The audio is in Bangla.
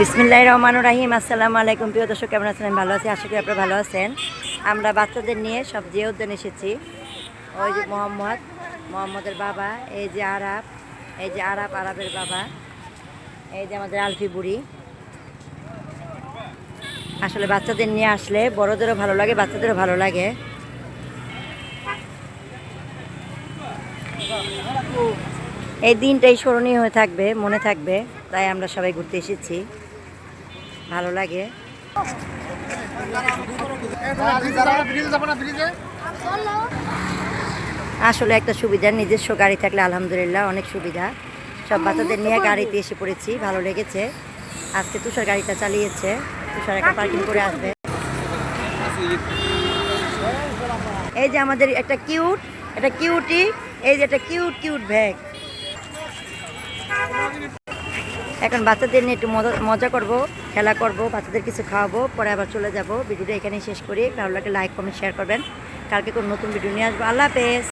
বিসমিল্লাহ রহমানুর রাহিম, আসসালামু আলাইকুম। প্রিয় দর্শক, কেমন আছেন? ভালো আছি, আশা করি আপনারা ভালো আছেন। আমরা বাচ্চাদের নিয়ে সব যে উদ্যানে এসেছি। ওই যে মোহাম্মদ, মোহাম্মদের বাবা, এই যে আরাব এই যে আরাব আরাবের বাবা, এই যে আমাদের আলফি বুড়ি। আসলে বাচ্চাদের নিয়ে আসলে বড়দেরও ভালো লাগে, বাচ্চাদেরও ভালো লাগে। এই দিনটাই স্মরণীয় হয়ে থাকবে, মনে থাকবে। তাই আমরা সবাই ঘুরতে এসেছি। ভালো লাগে। আসলে একটা সুবিধা, নিজস্ব গাড়ি থাকলে আলহামদুলিল্লাহ অনেক সুবিধা। সব বাচ্চাদের নিয়ে গাড়িতে এসে পড়েছি, ভালো লেগেছে। আজকে তুষার গাড়িটা চালিয়েছে, তুষার একটা পার্কিং করে আসবে। এই যে আমাদের একটা কিউট একটা কিউটি এই যে একটা কিউট কিউট ব্যাগ এখন বাচ্চাদের নিয়ে একটু মজা মজা করব, খেলা করব, বাচ্চাদের কিছু খাওয়াবো, পরে আবার চলে যাব। ভিডিওটা এখানেই শেষ করি। ভালো লাগে লাইক কমেন্ট শেয়ার করবেন। কালকে কোনো নতুন ভিডিও নিয়ে আসব। আল্লাহ হাফেজ।